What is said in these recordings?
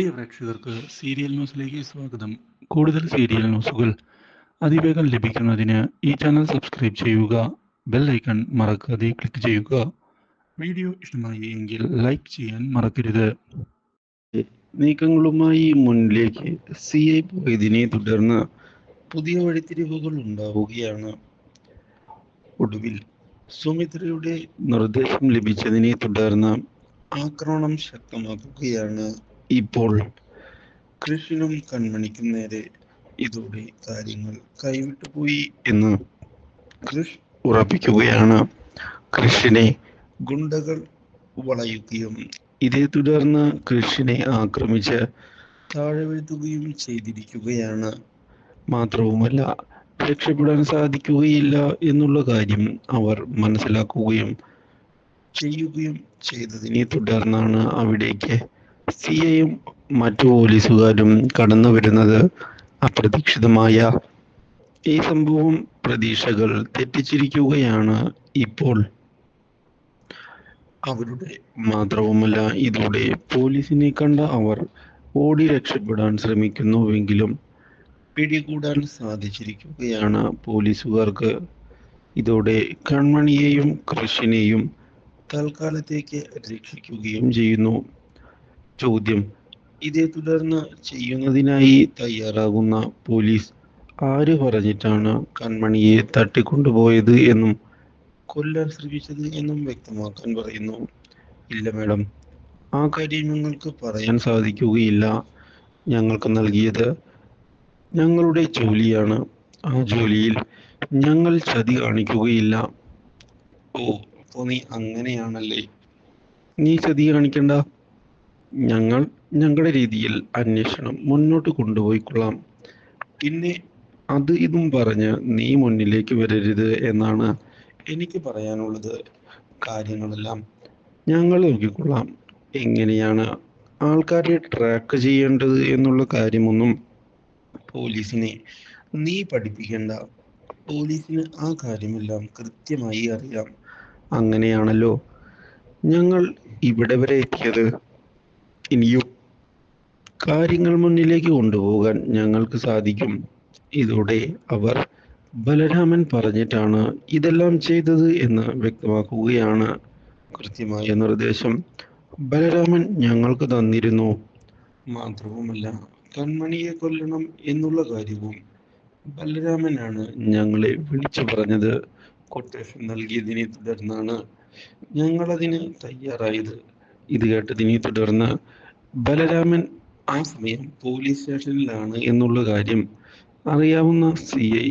പ്രിയ പ്രേക്ഷകർക്ക് സീരിയൽ ന്യൂസിലേക്ക് സ്വാഗതം. കൂടുതൽ സീരിയൽ ന്യൂസുകൾ അതിവേഗം ലഭിക്കുന്നതിന് ഈ ചാനൽ സബ്സ്ക്രൈബ് ചെയ്യുക ബെൽ ഐക്കൺ മറക്കാതെ ക്ലിക്ക് ചെയ്യുക. വീഡിയോ ഇഷ്ടമായി എങ്കിൽ ലൈക്ക് ചെയ്യാൻ മറക്കരുത്. നീക്കങ്ങളുമായി മുന്നിലേക്ക് സി ഐ പോയതിനെ തുടർന്ന് പുതിയ വഴിത്തിരിവുകൾ ഉണ്ടാവുകയാണ്. ഒടുവിൽ സുമിത്രയുടെ നിർദ്ദേശം ലഭിച്ചതിനെ തുടർന്ന് ആക്രമണം ശക്തമാക്കുകയാണ് ഇപ്പോൾ കൃഷിനും കൺമണിക്കും നേരെ ഇതോടെ കാര്യങ്ങൾ കൈവിട്ടു പോയി. എന്ന് കൃഷ് ഉറപ്പിക്കുകയാണ്. കൃഷിനെ ഗുണ്ടകൾ വളയുകയും ഇതേ തുടർന്ന് കൃഷിനെ ആക്രമിച്ച് താഴെ വീഴ്ത്തുകയും ചെയ്തിരിക്കുകയാണ്. മാത്രവുമല്ല രക്ഷപ്പെടാൻ സാധിക്കുകയില്ല എന്നുള്ള കാര്യം അവർ മനസ്സിലാക്കുകയും ചെയ്യുകയും ചെയ്തതിനെ തുടർന്നാണ് അവിടേക്ക് സി ഐയും മറ്റു പോലീസുകാരും കടന്നു വരുന്നത് അപ്രതീക്ഷിതമായ ഈ സംഭവം പ്രതീക്ഷകൾ തെറ്റിച്ചിരിക്കുകയാണ് ഇപ്പോൾ. അവരുടെ മാത്രവുമല്ല ഇതോടെ പോലീസിനെ കണ്ട അവർ ഓടി രക്ഷപ്പെടാൻ ശ്രമിക്കുന്നുവെങ്കിലും പിടികൂടാൻ സാധിച്ചിരിക്കുകയാണ് പോലീസുകാർക്ക്. ഇതോടെ കൺമണിയെയും കൃഷിനെയും തൽക്കാലത്തേക്ക് രക്ഷിക്കുകയും ചെയ്യുന്നു. ചോദ്യം. ഇതേ തുടർന്ന് ചെയ്യുന്നതിനായി തയ്യാറാകുന്ന പോലീസ് ആര് പറഞ്ഞിട്ടാണ് കൺമണിയെ തട്ടിക്കൊണ്ടുപോയത് എന്നും കൊല്ലാൻ ശ്രമിച്ചത് എന്നും വ്യക്തമാക്കാൻ പറയുന്നു. ഇല്ല മാഡം. ആ കാര്യം ഞങ്ങൾക്ക് പറയാൻ സാധിക്കുകയില്ല. ഞങ്ങൾക്ക് നൽകിയത് ഞങ്ങളുടെ ജോലിയാണ്. ആ ജോലിയിൽ ഞങ്ങൾ ചതി കാണിക്കുകയില്ല. ഓ അപ്പോൾ നീ അങ്ങനെയാണല്ലേ? നീ ചതി കാണിക്കണ്ട. ഞങ്ങൾ ഞങ്ങളുടെ രീതിയിൽ അന്വേഷണം മുന്നോട്ട് കൊണ്ടുപോയിക്കൊള്ളാം. പിന്നെ അത് ഇതും പറഞ്ഞ് നീ മുന്നിലേക്ക് വരരുത് എന്നാണ് എനിക്ക് പറയാനുള്ളത്. കാര്യങ്ങളെല്ലാം ഞങ്ങൾ നോക്കിക്കൊള്ളാം. എങ്ങനെയാണ് ആൾക്കാരെ ട്രാക്ക് ചെയ്യേണ്ടത് എന്നുള്ള കാര്യമൊന്നും പോലീസിനെ നീ പഠിപ്പിക്കേണ്ട. പോലീസിന് ആ കാര്യമെല്ലാം കൃത്യമായി അറിയാം. അങ്ങനെയാണല്ലോ ഞങ്ങൾ ഇവിടെ വരെ എത്തിയത്. ഇനിയും കാര്യങ്ങൾ മുന്നിലേക്ക് കൊണ്ടുപോകാൻ ഞങ്ങൾക്ക് സാധിക്കും. ഇതോടെ അവർ ബലരാമൻ പറഞ്ഞിട്ടാണ് ഇതെല്ലാം ചെയ്തത് എന്ന് വ്യക്തമാക്കുകയാണ്. കൃത്യമായ നിർദ്ദേശം ബലരാമൻ ഞങ്ങൾക്ക് തന്നിരുന്നു. മാത്രവുമല്ല കൺമണിയെ കൊല്ലണം എന്നുള്ള കാര്യവും ബലരാമനാണ് ഞങ്ങളെ വിളിച്ചു പറഞ്ഞത്. കൊട്ടേഷൻ നൽകിയതിനെ തുടർന്നാണ് ഞങ്ങളതിന് തയ്യാറായത്. ഇത് കേട്ടതിനെ തുടർന്ന് ബലരാമൻ ആ സമയം പോലീസ് സ്റ്റേഷനിലാണ് എന്നുള്ള കാര്യം അറിയാവുന്ന സി ഐ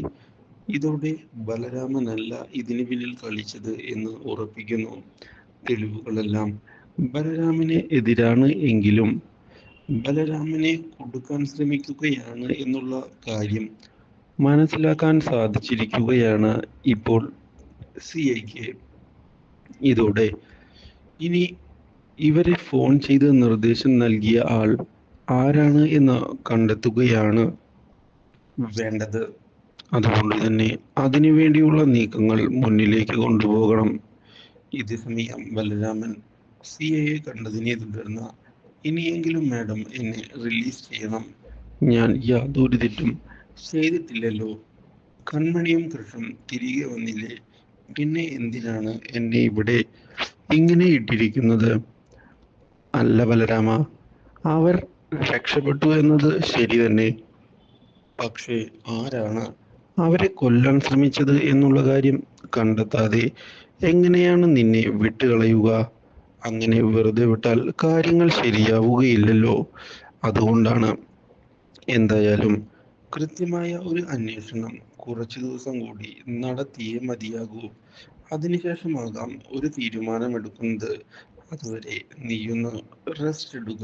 ഇതോടെ ബലരാമനല്ല ഇതിന് പിന്നിൽ കളിച്ചത് എന്ന് ഉറപ്പിക്കുന്നു തെളിവുകളെല്ലാം. ബലരാമന് എതിരാണ് എങ്കിലും ബലരാമനെ കൊടുക്കാൻ ശ്രമിക്കുകയാണ് എന്നുള്ള കാര്യം മനസ്സിലാക്കാൻ സാധിച്ചിരിക്കുകയാണ് ഇപ്പോൾ സി ഐക്ക് ഇതോടെ ഇനി ഇവരെ ഫോൺ ചെയ്ത് നിർദ്ദേശം നൽകിയ ആൾ ആരാണ് എന്ന് കണ്ടെത്തുകയാണ് വേണ്ടത്. അതുകൊണ്ട് തന്നെ അതിനു വേണ്ടിയുള്ള നീക്കങ്ങൾ മുന്നിലേക്ക് കൊണ്ടുപോകണം. ഇത് സമയം ബലരാമൻ സി ഐയെ കണ്ടതിനെ തുടർന്ന് ഇനിയെങ്കിലും മാഡം എന്നെ റിലീസ് ചെയ്യണം. ഞാൻ യാതൊരു തെറ്റും ചെയ്തിട്ടില്ലല്ലോ. കൺമണിയും കൃഷ്ണും തിരികെ വന്നില്ലേ? പിന്നെ എന്തിനാണ് എന്നെ ഇവിടെ ഇങ്ങനെ ഇട്ടിരിക്കുന്നത്? അല്ല ബലരാമ അവർ രക്ഷപ്പെട്ടു എന്നത് ശരി തന്നെ. പക്ഷേ ആരാണ് അവരെ കൊല്ലാൻ ശ്രമിച്ചത് എന്നുള്ള കാര്യം കണ്ടെത്താതെ എങ്ങനെയാണ് നിന്നെ വിട്ടുകളയുക? അങ്ങനെ വെറുതെ വിട്ടാൽ കാര്യങ്ങൾ ശരിയാവുകയില്ലല്ലോ. അതുകൊണ്ടാണ് എന്തായാലും കൃത്യമായ ഒരു അന്വേഷണം കുറച്ചു ദിവസം കൂടി നടത്തിയേ മതിയാകൂ. അതിനുശേഷമാകാം ഒരു തീരുമാനമെടുക്കുന്നത്. അതുവരെ നീയൊന്ന് റെസ്റ്റ് ഇടുക.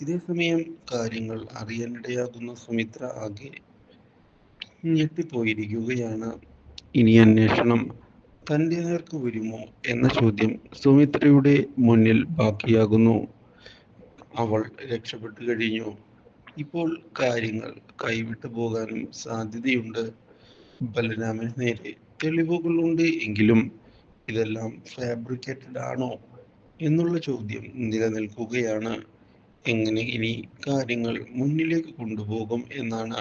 ഇതേ സമയം കാര്യങ്ങൾ അറിയാനിടയാകുന്ന സുമിത്ര ആകെ ഞെട്ടിപ്പോയിരിക്കുകയാണ്. ഇനി അന്വേഷണം തന്റെ നേർക്ക് വരുമോ എന്ന ചോദ്യം സുമിത്രയുടെ മുന്നിൽ ബാക്കിയാകുന്നു. അവൾ രക്ഷപ്പെട്ടു കഴിഞ്ഞു. ഇപ്പോൾ കാര്യങ്ങൾ കൈവിട്ടു പോകാനും സാധ്യതയുണ്ട്. ബലരാമന് നേരെ തെളിവുകളുണ്ട് എങ്കിലും ഇതെല്ലാം ഫാബ്രിക്കേറ്റഡ് ആണോ? എന്നുള്ള ചോദ്യം നിലനിൽക്കുകയാണ്. എങ്ങനെ ഇനി കാര്യങ്ങൾ മുന്നിലേക്ക് കൊണ്ടുപോകും എന്നാണ്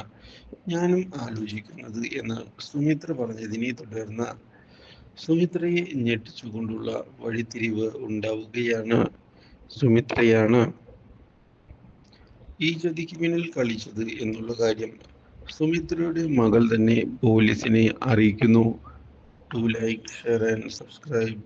ഞാനും ആലോചിക്കുന്നത് എന്ന് സുമിത്ര പറഞ്ഞതിനെ തുടർന്ന് സുമിത്രയെ ഞെട്ടിച്ചുകൊണ്ടുള്ള വഴിത്തിരിവ് ഉണ്ടാവുകയാണ്. സുമിത്രയാണ് ഈ ചതിക്ക് പിന്നിൽ കളിച്ചത് എന്നുള്ള കാര്യം സുമിത്രയുടെ മകൾ തന്നെ പോലീസിനെ അറിയിക്കുന്നു. To like share and subscribe